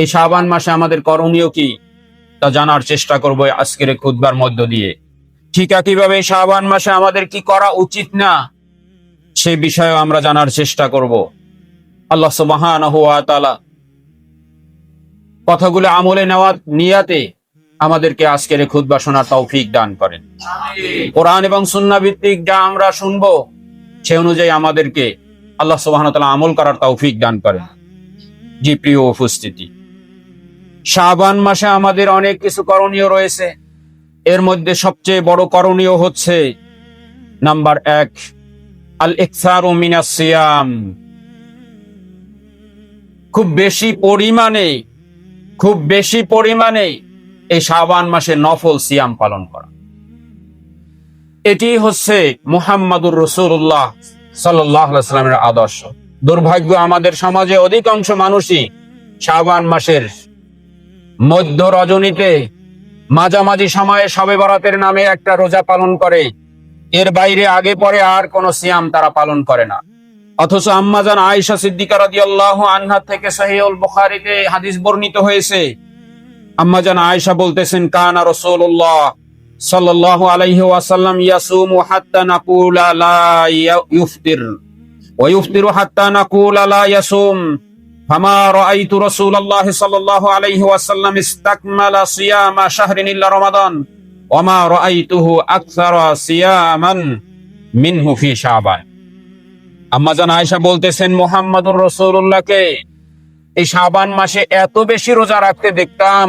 এই শাবান মাসে আমাদের করণীয় কি? তা জানার চেষ্টা করব আজকের এই মধ্য দিয়ে। ঠিক একইভাবে শাবান মাসে আমাদের কি করা উচিত না? সে বিষয়ে আমরা জানার চেষ্টা করব। আল্লাহ সুবহানাহু ওয়া কথাগুলো আমলে নেওয়ার নিয়াতে আমাদেরকে আজকের খুতবা শোনার তৌফিক দান করেন। কোরআন এবং সুন্নাহ ভিত্তিক যা আমরা শুনব সে অনুযায়ী আমাদেরকে আল্লাহ তাআলা আমল করার তৌফিক দান করেন। জি প্রিয় উপস্থিতি শাবান মাসে আমাদের অনেক কিছু করণীয় রয়েছে। এর মধ্যে সবচেয়ে বড় করণীয় হচ্ছে নাম্বার এক আল ইকসারু সিয়াম। খুব বেশি পরিমাণে, খুব বেশি পরিমাণে এই শাবান মাসে নফল সিয়াম পালন করা। এটি হচ্ছে মুহাম্মাদুর রসুল্লাহ সাল্লামের আদর্শ। দুর্ভাগ্য আমাদের সমাজে অধিকাংশ মানুষই শাবান মাসের মধ্য রজনীতে মাঝামাঝি সময়ে সবে বরাতের নামে একটা রোজা পালন করে। এর বাইরে আগে পরে আর কোন সিয়াম তারা পালন করে না। অথচ আম্মাজান আয়েশা সিদ্দিকা রাদিয়াল্লাহু থেকে সহিহুল বুখারীতে হাদিস বর্ণিত হয়েছে। আম্মাজান আয়েশা বলতেছেন, কানা রাসূলুল্লাহ সাল্লাল্লাহু আলাইহি ইউফতির। ইয়াসুম। ফামা রাআইতু রাসূলুল্লাহ আলাইহি ওয়াসাল্লাম ইসতাকমালা আয়েশা বলতেছেন, মোহাম্মদুর রসুল্লাহকে এই শাবান মাসে এত বেশি রোজা রাখতে দেখতাম।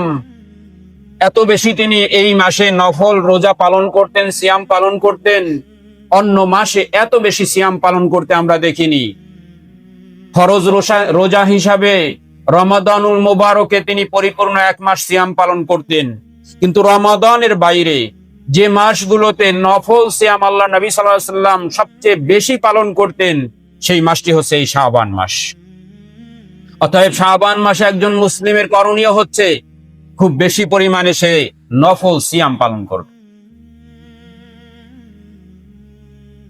এত বেশি তিনি এই মাসে নফল রোজা পালন করতেন, সিয়াম পালন করতেন। অন্য মাসে এত বেশি সিয়াম পালন করতে আমরা দেখিনি। ফরজ রোজা হিসাবে রমাদানুল মোবারকে তিনি পরিপূর্ণ এক মাস সিয়াম পালন করতেন। কিন্তু রমাদানের বাইরে যে মাসগুলোতে নফল সিয়াম আল্লাহ নবী সাল্লাম সবচেয়ে বেশি পালন করতেন, সেই মাসটি হচ্ছে এই শাহবান মাস। অতএব শাহবান মাসে একজন মুসলিমের করণীয় হচ্ছে খুব বেশি পরিমাণে সে নফল সিয়াম পালন করবে।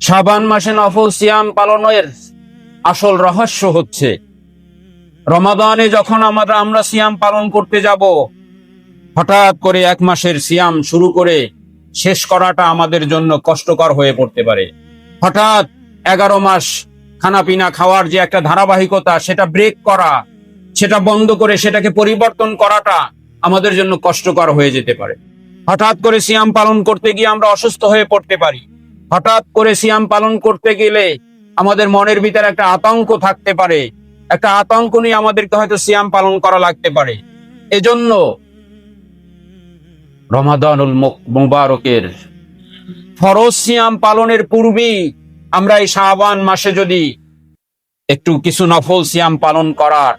শাবান মাসে নফল সিয়াম পালনের আসল রহস্য হচ্ছে, রমাদানে যখন আমরা আমরা সিয়াম পালন করতে যাব, হঠাৎ করে এক মাসের সিয়াম শুরু করে শেষ করাটা আমাদের জন্য কষ্টকর হয়ে পড়তে পারে। হঠাৎ এগারো মাস খানাপিনা খাওয়ার যে একটা ধারাবাহিকতা, সেটা ব্রেক করা, সেটা বন্ধ করে সেটাকে পরিবর্তন করাটা আমাদের জন্য কষ্টকর হয়ে যেতে পারে। হঠাৎ করে সিয়াম পালন করতে গিয়ে আমরা অসুস্থ হয়ে পড়তে পারি। হঠাৎ করে সিয়াম পালন করতে গেলে আমাদের মনের ভিতরে একটা আতঙ্ক থাকতে পারে। একটা আতঙ্ক নিয়ে আমাদেরকে হয়তো সিয়াম পালন করা লাগতে পারে। এজন্য রমাদানুল মুবারকের ফরজ সিয়াম পালনের পূর্বেই আমরা এই শাহবান মাসে যদি একটু কিছু নফল সিয়াম পালন করার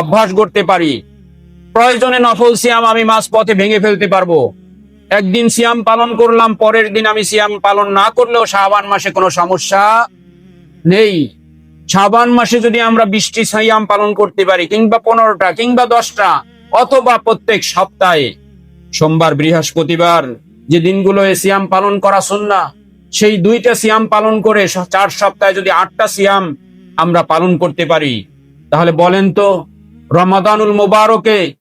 অভ্যাস করতে পারি, প্রয়োজনে নফল সিয়াম আমি মাঝ পথে ভেঙে ফেলতে পারব। একদিন সিয়াম পালন করলাম, পরের দিন আমি সিয়াম পালন না করলেও শাহবান মাসে কোনো সমস্যা নেই। শাবান মাসে যদি আমরা বৃষ্টি সিয়াম পালন করতে পারি, কিংবা পনেরোটা, কিংবা দশটা, অথবা প্রত্যেক সপ্তাহে, সোমবার, বৃহস্পতিবার, যে দিনগুলো সিয়াম পালন করা সুন্না সেই দুইটা সিয়াম পালন করে চার সপ্তাহে যদি আটটা সিয়াম আমরা পালন করতে পারি, তাহলে বলেন তো, রমাদানুল মোবারকে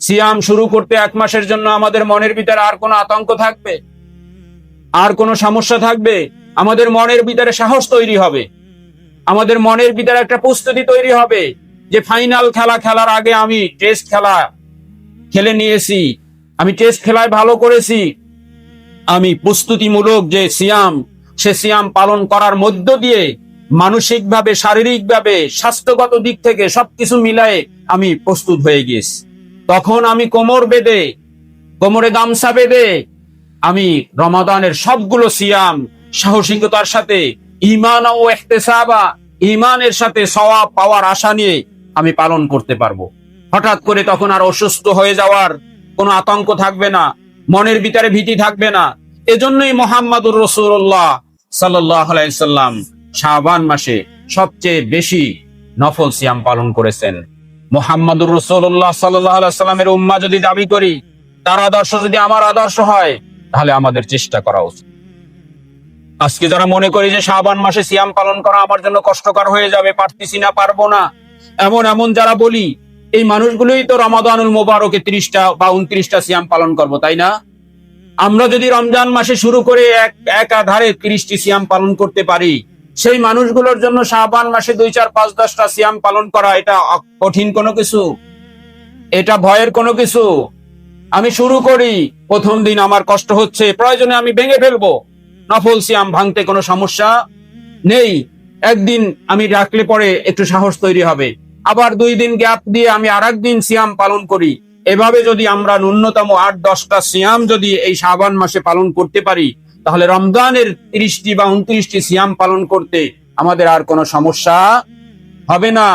সিয়াম শুরু করতে এক মাসের জন্য আমাদের মনের ভিতরে আর কোনো আতঙ্ক থাকবে? আর কোনো সমস্যা থাকবে? আমাদের মনের ভিতরে সাহস তৈরি হবে? আমাদের মনের ভিতরে একটা প্রস্তুতি তৈরি হবে যে ফাইনাল খেলা খেলার আগে আমি টেস্ট খেলা খেলে নিয়েছি। আমি টেস্ট খেলায় ভালো করেছি। আমি প্রস্তুতিমূলক যে সিয়াম, সে সিয়াম পালন করার মধ্য দিয়ে মানসিকভাবে, শারীরিকভাবে, স্বাস্থ্যগত দিক থেকে সবকিছু মিলায়ে আমি প্রস্তুত হয়ে গেছি তখন আমি কোমর বেঁধে, কোমরে গামছা বেঁধে আমি রমাদানের সবগুলো সিয়াম সাহসিকতার সাথে ইমান ও এহতেসাবা ইমানের সাথে সওয়াব পাওয়ার আশা নিয়ে আমি পালন করতে পারব। হঠাৎ করে তখন আর অসুস্থ হয়ে যাওয়ার কোনো আতঙ্ক থাকবে না, মনের ভিতরে ভীতি থাকবে না। এজন্যই মোহাম্মদুর রসুল্লাহ সাল্লাহ আলাইসাল্লাম শাহবান মাসে সবচেয়ে বেশি নফল সিয়াম পালন করেছেন। মোহাম্মদুর রসুল্লাহ সাল্লাহ সাল্লামের উম্মা যদি দাবি করি, তার আদর্শ যদি আমার আদর্শ হয়, তাহলে আমাদের চেষ্টা করা উচিত। আজকে যারা মনে করি যে শাবান মাসে সিয়াম পালন করা আমার জন্য কষ্টকর হয়ে যাবে, পারতেছি না, পারব না। এমন এমন যারা বলি, এই মানুষগুলোই তো রমাদানুল মোবারকে ত্রিশটা বা উনত্রিশটা সিয়াম পালন করব, তাই না? আমরা যদি রমজান মাসে শুরু করে এক এক আধারে ত্রিশটি সিয়াম পালন করতে পারি, সেই মানুষগুলোর জন্য শাহবান মাসে দুই চার পাঁচ দশটা সিয়াম পালন করা এটা কঠিন কোনো কিছু? এটা ভয়ের কোনো কিছু? আমি শুরু করি, প্রথম দিন আমার কষ্ট হচ্ছে, প্রয়োজনে আমি ভেঙে ফেলব। নফল সিয়াম ভাঙতে কোনো সমস্যা নেই। একদিন আমি রাখলে পরে একটু সাহস তৈরি হবে। আবার দুই দিন গ্যাপ দিয়ে আমি আর দিন সিয়াম পালন করি। এভাবে যদি আমরা ন্যূনতম আট, দশটা সিয়াম যদি এই শাবান মাসে পালন করতে পারি, তাহলে রমজানের তিরিশটি বা উনত্রিশটি সিয়াম পালন করতে আমাদের আর কোনো সমস্যা হবে না।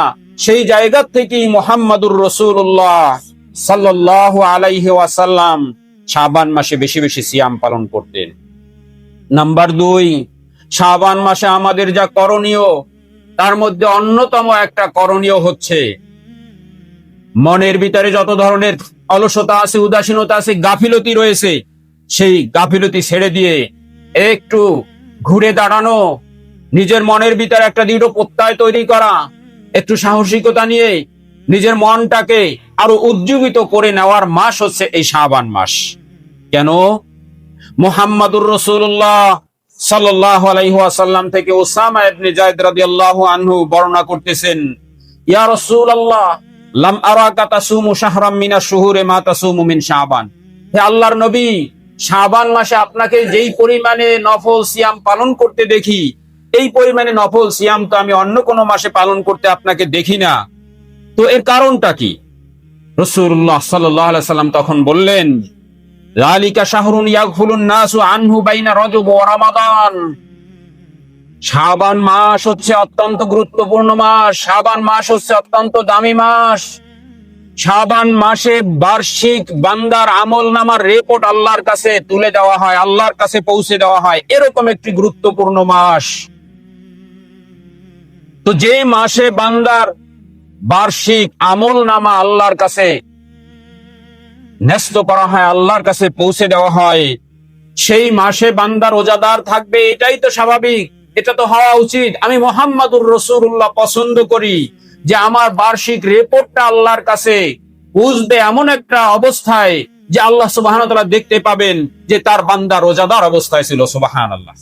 সেই জায়গা থেকেই মোহাম্মদুর রসুল্লাহ সাল্লাহ আলাইহি ওয়াসাল্লাম শাবান মাসে বেশি বেশি সিয়াম পালন করতেন। নাম্বার দুই, শাবান মাসে আমাদের যা করণীয়, তার মধ্যে অন্যতম একটা করণীয় হচ্ছে, মনের ভিতরে যত ধরনের অলসতা আছে, উদাসীনতা আছে, গাফিলতি রয়েছে, সেই গাফিলতি ছেড়ে দিয়ে একটু ঘুরে দাঁড়ানো, নিজের মনের ভিতরে একটা দৃঢ় প্রত্যয় তৈরি করা, একটু সাহসিকতা নিয়ে নিজের মনটাকে আরও উজ্জীবিত করে নেওয়ার মাস হচ্ছে এই শাবান মাস। কেন? মুহাম্মাদুর রসুল্লাহ সাল্লাহ আলাইহাসাল্লাম থেকে ওসামা ইবনে জায়দ রাদিয়াল্লাহু আনহু বর্ণনা করতেছেন, ইয়া রাসূলুল্লাহ, লাম আরাকা তাসুমু শাহরাম মিনা শুহুরে মা তাসুমু মিন শাবান। হে আল্লাহর নবী, শাবান মাসে আপনাকে যেই পরিমাণে নফল সিয়াম পালন করতে দেখি, এই পরিমাণে নফল সিয়াম তো আমি অন্য কোনো মাসে পালন করতে আপনাকে দেখি না। তো এর কারণটা কি? রসুল্লাহ সাল্লাহ সাল্লাম তখন বললেন লালিকা শাহরুন ইয়াগফুলুন নাসু আনহু বাইনা রজব ওয়া রমাদান। শাবান মাস হচ্ছে অত্যন্ত গুরুত্বপূর্ণ মাস। শাবান মাস হচ্ছে অত্যন্ত দামি মাস। শাবান মাসে বার্ষিক বান্দার আমল নামার রিপোর্ট আল্লাহর কাছে তুলে দেওয়া হয়, আল্লাহর কাছে পৌঁছে দেওয়া হয়। এরকম একটি গুরুত্বপূর্ণ মাস। তো যে মাসে বান্দার বার্ষিক আমল নামা আল্লাহর কাছে ন্যস্ত করা হয়, আল্লাহর কাছে পৌঁছে দেওয়া হয়। সেই মাসে বান্দা রোজাদার থাকবে, এটাই তো স্বাভাবিক, এটা তো হওয়া উচিত। আমি মোহাম্মদুর রসুল্লাহ পছন্দ করি যে আমার বার্ষিক রেপোর্টটা আল্লাহর কাছে বুঝবে এমন একটা অবস্থায় যে আল্লাহ সুবাহান দেখতে পাবেন যে তার বান্দা রোজাদার অবস্থায় ছিল সুবাহান আল্লাহ